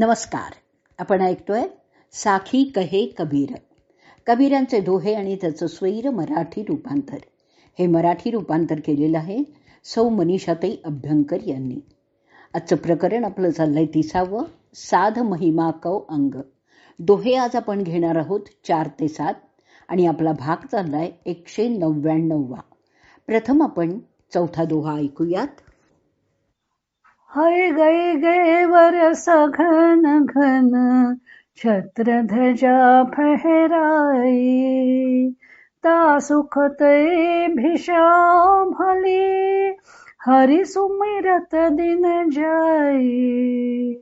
नमस्कार. आपण ऐकतोय साखी कहे कबीर. कबीरांचे दोहे आणि त्याचं स्वैर मराठी रूपांतर. हे मराठी रूपांतर केलेलं आहे सौ मनीषाताई अभ्यंकर यांनी. आजचं प्रकरण आपलं चाललंय तिसावं साध महिमा कौ अंग. दोहे आज आपण घेणार आहोत चार ते सात आणि आपला भाग चाललाय एकशे नव्याण्णववा. प्रथम आपण चौथा दोहा ऐकूयात. हय गय गय वरस घन घन छत्र ध्वजा फहराई। ता सुखते भिषा भली हरि सुमिरत दिन जाई।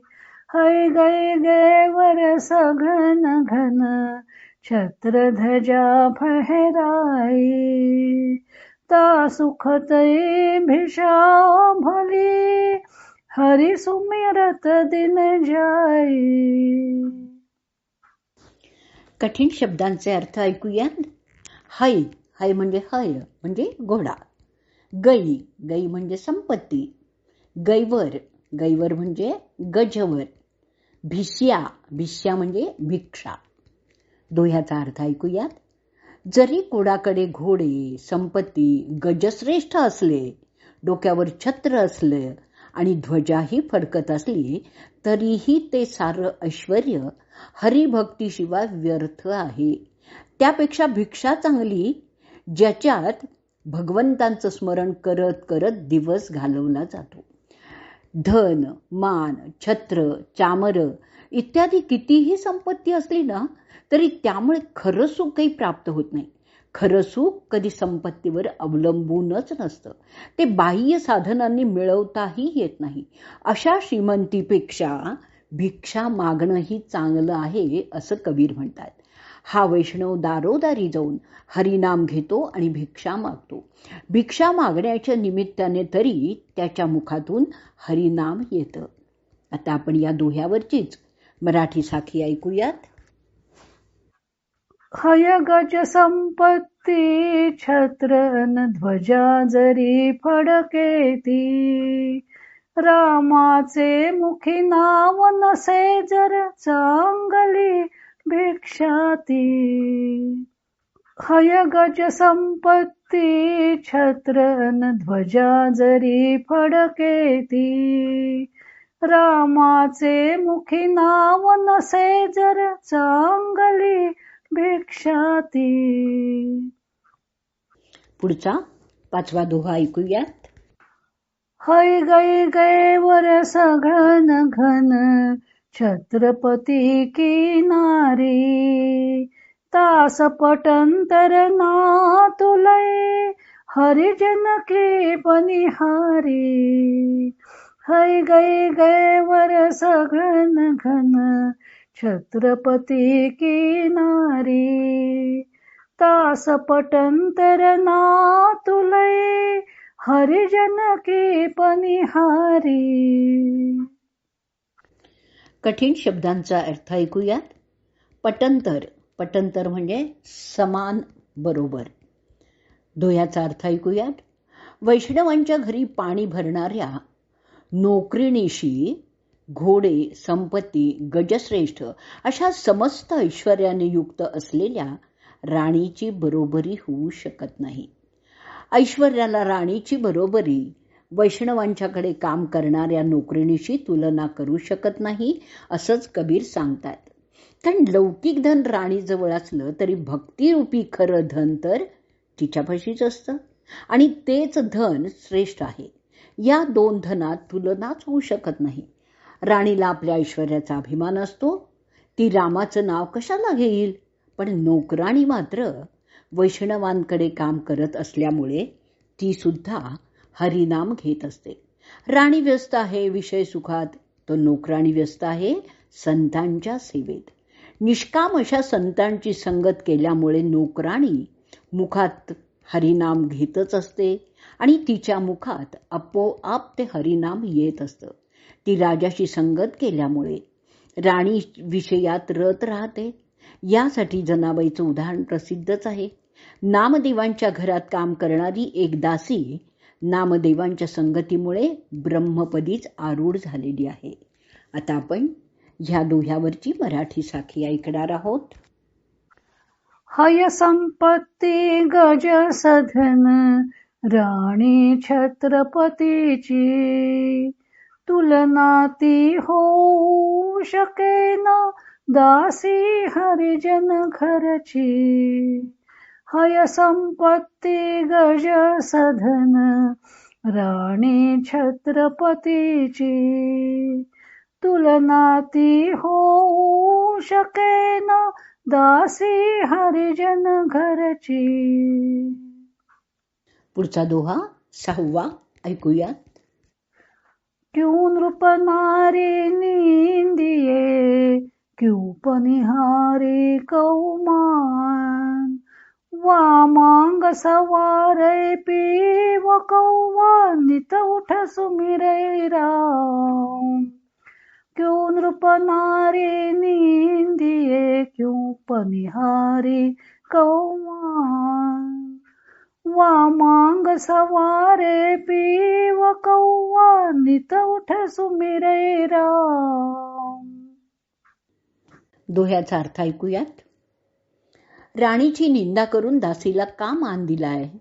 हय गय गेवर सघन घन घन छत्र ध्वजा फहराई। ता सुखते भिषा भली हरि सुमिरत दिन जाई. कठीण शब्दांचे अर्थ ऐकूयात. हय हय म्हणजे हय म्हणजे घोडा. गई गई म्हणजे संपत्ती. गैवर गैवर म्हणजे गजवर. भिष्या भिष्या म्हणजे भिक्षा. दोह्याचा अर्थ ऐकूयात. जरी कोणाकडे घोडे संपत्ती गजश्रेष्ठ असले डोक्यावर छत्र असलं आणि ध्वजाही फडकत असली तरीही ते सारं ऐश्वर हरिभक्तीशिवाय व्यर्थ आहे. त्यापेक्षा भिक्षा चांगली ज्याच्यात भगवंतांचं स्मरण करत करत दिवस घालवला जातो. धन मान छत्र चामर इत्यादी कितीही संपत्ती असली ना तरी त्यामुळे खरं सुखही काही प्राप्त होत नाही. खरं सुख कधी संपत्तीवर अवलंबूनच नसतं. ते बाह्य साधनांनी मिळवताही येत नाही. अशा श्रीमंतीपेक्षा भिक्षा मागणंही चांगलं आहे असं कबीर म्हणतात. हा वैष्णव दारोदारी जाऊन हरिनाम घेतो आणि भिक्षा मागतो. भिक्षा मागण्याच्या निमित्ताने तरी त्याच्या मुखातून हरिनाम येतं. आता आपण या दोह्यावरचीच मराठी साखी ऐकूयात. हय गज संपत्ती छत्रन ध्वजा जरी फडकेती। रामाचे मुखी नाव नसे जर चांगली भिक्षाती। हय गज संपत्ती छत्रन ध्वजा जरी फडकेती। रामाचे मुखी नाव नसे जर चांगली भिक्षाती पुढचा पाचवा दोहा ऐकूयात. हय गय गय वरस घन घन छत्रपती की नारी तास पटंतर ना तुलय हरिजन की पनिहारी हय गय गय वरस घन घन छत्रपती की नारी तास पटंतर ना तुलय हरिजन की पनिहारी. कठीण शब्दांचा अर्थ ऐकूयात. पटंतर पटंतर म्हणजे समान बरोबर. दोह्याचा अर्थ ऐकूयात. वैष्णवांच्या घरी पाणी भरणाऱ्या नोकरीणीशी घोडे संपत्ती गजश्रेष्ठ अशा समस्त ऐश्वर्याने युक्त असलेल्या राणीची बरोबरी होऊ शकत नाही. ऐश्वर्याला राणीची बरोबरी वैष्णवांच्याकडे काम करणाऱ्या नोकरीनीशी तुलना करू शकत नाही असंच कबीर सांगतात. कारण लौकिक धन राणीजवळ असलं तरी भक्तिरूपी खरं धन तर तिच्यापाशीच असतं. आणि तेच धन श्रेष्ठ आहे. या दोन धनात तुलनाच होऊ शकत नाही. राणीला आपल्या ऐश्वर्याचा अभिमान असतो. ती रामाचं नाव कशाला घेईल? पण नोकराणी मात्र वैष्णवांकडे काम करत असल्यामुळे ती सुद्धा हरिनाम घेत असते. राणी व्यस्त आहे विषय सुखात. तो नोकराणी व्यस्त आहे संतांच्या सेवेत. निष्काम अशा संतांची संगत केल्यामुळे नोकराणी मुखात हरिनाम घेतच असते आणि तिच्या मुखात आपोआप ते हरिनाम येत असतं. ती राजाशी संगत केल्यामुळे राणी विषयात रत राहते. यासाठी जनाबाईचं उदाहरण प्रसिद्धच आहे. नामदेवांच्या घरात काम करणारी एक दासी नामदेवांच्या संगतीमुळे ब्रह्मपदीच आरूढ झालेली आहे. आता आपण ह्या दोह्यावरची मराठी साखी ऐकणार आहोत. हय संपत्ती गज सधन राणी छत्रपतीची. तुलनाती होऊ शकेन दासी हरिजन घरची. हय संपत्ती गज सधन राणी छत्रपतीची. तुलनाती होऊ शकेन दासी हरिजन घरची. पुढचा दोहा सहावा ऐकूयात क्यों नृप नारी निंदिये क्यों पनिहारे कौमान? वामांग सवारे पीव कौवानित उठ सुमिरै राम। क्यों नृप नारे निंदिये क्यों पनिहारे कौमान? वामांग सवारे पीव कौवा नित उठ सुमिरे राम. दोह्याचा अर्थ ऐकूयात? राणीची निंदा करून दासीला का मान आहे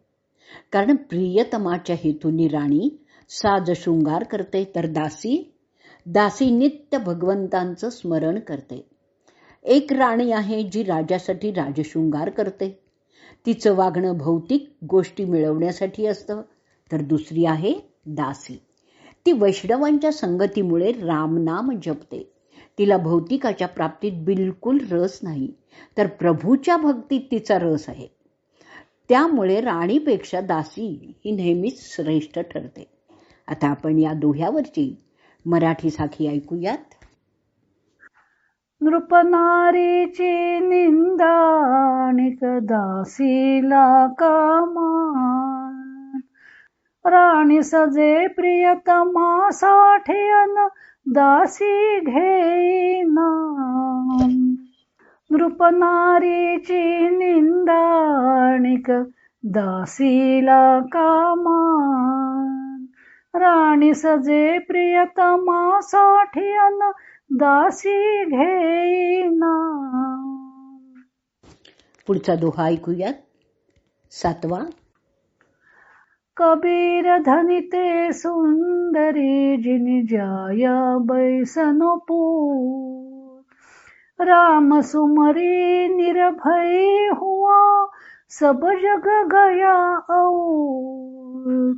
कारण प्रियतमाच्या हेतूनी राणी साज शृंगार करते तर दासी दासी नित्य भगवंतांचं स्मरण करते. एक राणी आहे जी राजासाठी राजशृंगार करते. तिचं वागणं भौतिक गोष्टी मिळवण्यासाठी असतं. तर दुसरी आहे दासी. ती वैष्णवांच्या संगतीमुळे रामनाम जपते. तिला भौतिकाच्या प्राप्तीत बिलकुल रस नाही तर प्रभूच्या भक्तीत तिचा रस आहे. त्यामुळे राणीपेक्षा दासी ही नेहमीच श्रेष्ठ ठरते. आता आपण या दोह्यावरची मराठी साखी ऐकूयात. नृपनारीची निंदा दासीला कामान राणी सजे प्रियतमासाठी अन दासी घेईना. नृपनारीची निंदाणिक दासीला कामान राणी सजे प्रियतमासाठी अन दासी घेईना पुढचा दोहा ऐकूयात. सातवा. कबीर धनिते सुंदरी जिनि जाया बैसनपूर राम सुमरी निर्भय हुआ सब जग गया और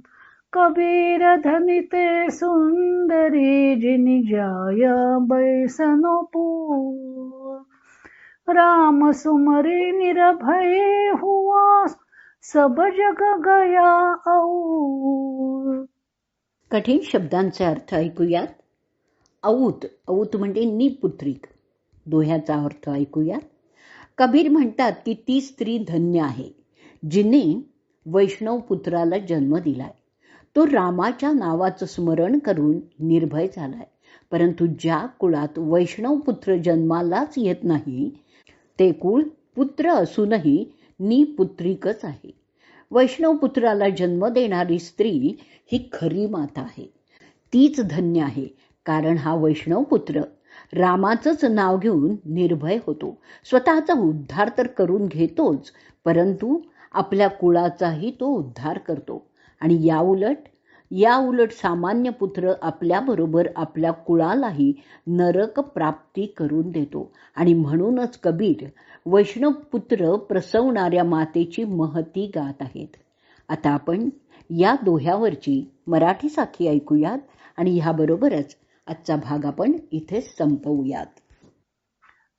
कबीर धनिते सुंदरी जिनि जाया बैसनपूर राम सुमरे निरभय हुआ सब जग गया कठीण शब्दांचे अर्थ ऐकूयात? औत औत म्हणजे निपुत्रिक दोह्याचा अर्थ ऐकूयात? कबीर म्हणतात की ती स्त्री धन्य आहे जिने वैष्णव पुत्राला जन्म दिलाय. तो रामाच्या नावाचं स्मरण करून निर्भय झालाय. परंतु ज्या कुळात वैष्णव पुत्र जन्मालाच येत नाही ते कुळ पुत्र असूनही निपुत्रिकच आहे. वैष्णव पुत्राला जन्म देणारी स्त्री ही खरी माता आहे. तीच धन्य आहे कारण हा वैष्णव पुत्र रामाचंच नाव घेऊन निर्भय होतो. स्वतःचा उद्धार तर करून घेतोच परंतु आपल्या कुळाचाही तो उद्धार करतो. आणि या उलट या उलट सामान्य पुत्र आपल्याबरोबर आपल्या कुळालाही नरक प्राप्ती करून देतो. आणि म्हणूनच कबीर वैष्णव पुत्र प्रसवणाऱ्या मातेची महती गात आहेत. आता आपण या दोह्यावरची मराठी साखी ऐकूयात आणि ह्याबरोबरच आजचा भाग आपण इथे संपवूयात.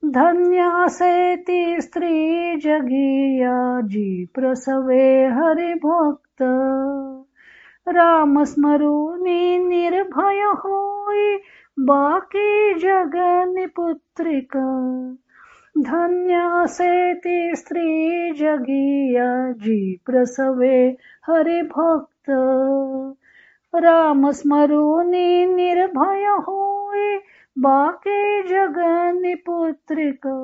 धन्य ती स्त्री जगिया जी प्रसवे हरिभक्त। राम स्मरुनी निर्भय होई बाकी जगन पुत्रिका धन्य ती स्त्री जगिया जी प्रसवे हरिभक्त। राम स्मरुनी निर्भय होई बाकी जगन पुत्रिका।